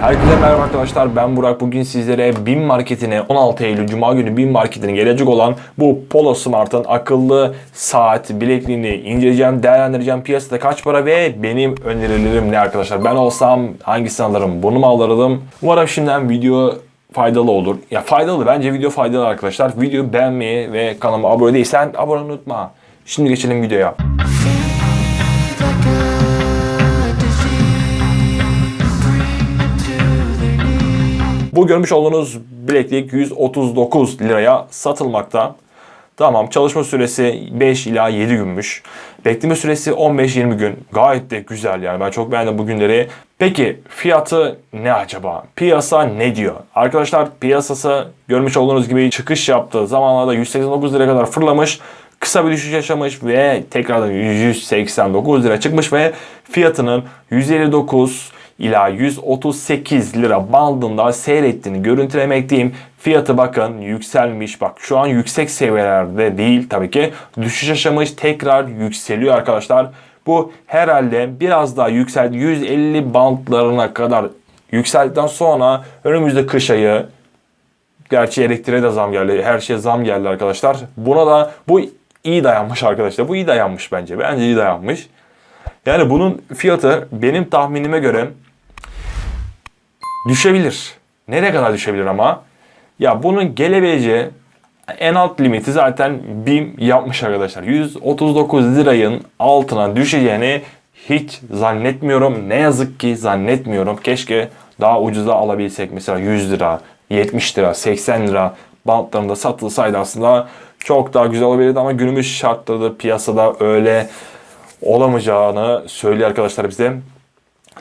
Herkese merhaba arkadaşlar ben Burak. Bugün sizlere BİM marketine 16 Eylül Cuma günü BİM marketine gelecek olan bu Polo Smart'ın akıllı saat bilekliğini inceleyeceğim, değerlendireceğim. Piyasada kaç para ve benim önerilerim ne arkadaşlar? Ben olsam hangisini alırım? Bunu mu alırım umarım şimdiden video faydalı olur. Ya faydalı bence video faydalı arkadaşlar. Videoyu beğenmeyi ve kanalıma abone değilsen abone unutma. Şimdi geçelim videoya Bu görmüş olduğunuz bileklik 139 liraya satılmakta. Tamam çalışma süresi 5 ila 7 günmüş. Bekleme süresi 15-20 gün. Gayet de güzel yani ben çok beğendim bu günleri. Peki fiyatı ne acaba? Piyasa ne diyor? Arkadaşlar piyasası görmüş olduğunuz gibi çıkış yaptığı zamanlarda 189 liraya kadar fırlamış. Kısa bir düşüş yaşamış ve tekrardan 189 lira çıkmış ve fiyatının 159 ila 138 lira bandında seyrettiğini görüntülemekteyim. Fiyatı bakın yükselmiş. Bak şu an yüksek seviyelerde değil tabii ki. Düşüş yaşamış tekrar yükseliyor arkadaşlar. Bu herhalde biraz daha yükseldi. 150 bantlarına kadar yükseldikten sonra önümüzde kış ayı Gerçi elektriğe de zam geldi. Her şeye zam geldi arkadaşlar. Buna da bu iyi dayanmış arkadaşlar. Bu iyi dayanmış bence. Bence iyi dayanmış. Yani bunun fiyatı benim tahminime göre düşebilir. Nereye kadar düşebilir ama? Ya bunun gelebileceği en alt limiti zaten BİM yapmış arkadaşlar. 139 liranın altına düşeceğini hiç zannetmiyorum. Ne yazık ki zannetmiyorum. Keşke daha ucuza alabilsek. Mesela 100 lira, 70 lira, 80 lira bantlarında satılsaydı aslında çok daha güzel olabilirdi ama günümüz şartları piyasada öyle olamayacağını söylüyor arkadaşlar bize.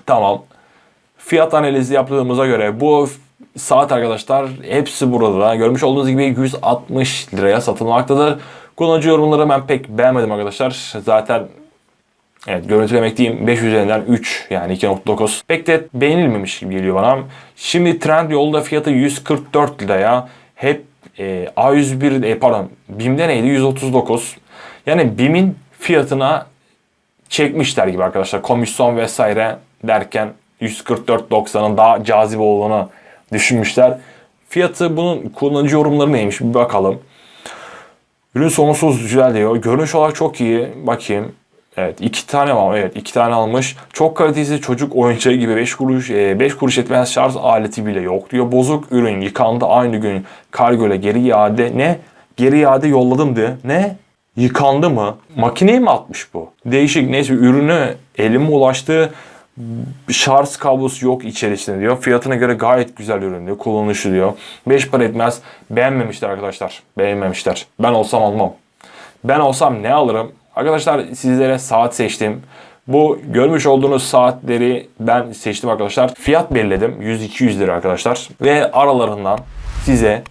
Tamam. Fiyat analizi yaptığımıza göre bu saat arkadaşlar hepsi burada. Görmüş olduğunuz gibi 160 liraya satılmaktadır. Kullanıcı yorumları ben pek beğenmedim arkadaşlar. Zaten Evet görüntülemekteyim 5 üzerinden 3 yani 2.9. Pek de beğenilmemiş gibi geliyor bana. Şimdi trend yolda fiyatı 144 liraya. Hep e, A101 e, pardon BİM'de neydi 139. Yani BİM'in fiyatına çekmişler gibi arkadaşlar. Komisyon vesaire derken 144.90'ın daha cazip olduğunu düşünmüşler. Fiyatı bunun kullanıcı yorumları neymiş bir bakalım. Ürün sonsuz güzel diyor. Görünüş olarak çok iyi. Bakayım. Evet iki tane var. Evet iki tane almış. Çok kalitesiz çocuk oyuncağı gibi 5 kuruş 5 kuruş etmez şarj aleti bile yok diyor. Bozuk ürün yıkandı aynı gün kargo ile geri iade ne? Geri iade yolladım diye. Ne? Yıkandı mı? Makineye mi atmış bu? Değişik neyse ürünü elime ulaştı. Şarj kablosu yok içerisinde diyor. Fiyatına göre gayet güzel ürün diyor. Kullanışlı diyor. 5 para etmez. Beğenmemişler arkadaşlar. Beğenmemişler. Ben olsam almam. Ben olsam ne alırım? Arkadaşlar sizlere saat seçtim. Bu görmüş olduğunuz saatleri ben seçtim arkadaşlar. Fiyat belirledim. 100-200 lira arkadaşlar. Ve aralarından size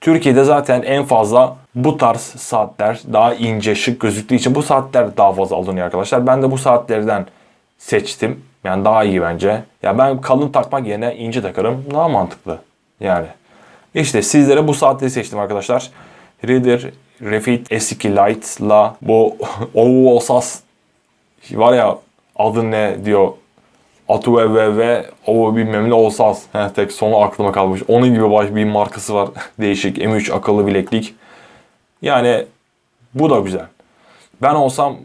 Türkiye'de zaten en fazla bu tarz saatler daha ince şık gözüktüğü için bu saatler daha fazla alınıyor arkadaşlar. Ben de bu saatlerden seçtim. Yani daha iyi bence. Ya ben kalın takmak yerine ince takarım. Daha mantıklı. Yani. İşte sizlere bu saatleri seçtim arkadaşlar. Reader Refit S2 Lite'la bu OU Osas var ya adı ne diyor Atu ve o bilmem ne Osas. Heh, tek sonu aklıma kalmış. Onun gibi baş bir markası var. Değişik M3 akıllı bileklik. Yani bu da güzel. Ben olsam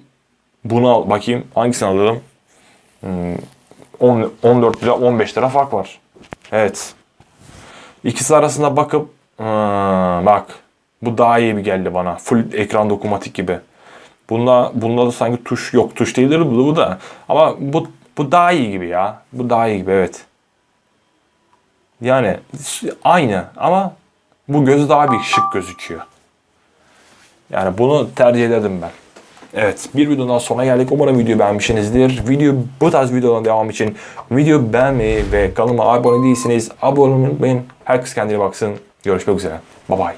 bunu al bakayım hangisini alırım? Hmm, 10, 14 lira 15 lira fark var. Evet. İkisi arasında bakıp hmm, bak bu daha iyi bir geldi bana. Full ekran dokunmatik gibi. Bunda bunda da sanki tuş yok. Tuş değildir bu, bu da. Ama bu bu daha iyi gibi ya. Bu daha iyi gibi evet. Yani aynı ama bu gözü daha bir şık gözüküyor. Yani bunu tercih ederdim ben. Evet bir videodan sonra geldik. Umarım videoyu beğenmişsinizdir. Video bu tarz videoların devam için video beğenmeyi ve kanalıma abone değilseniz abone olmayı unutmayın. Herkes kendine baksın. Görüşmek üzere. Bye bye.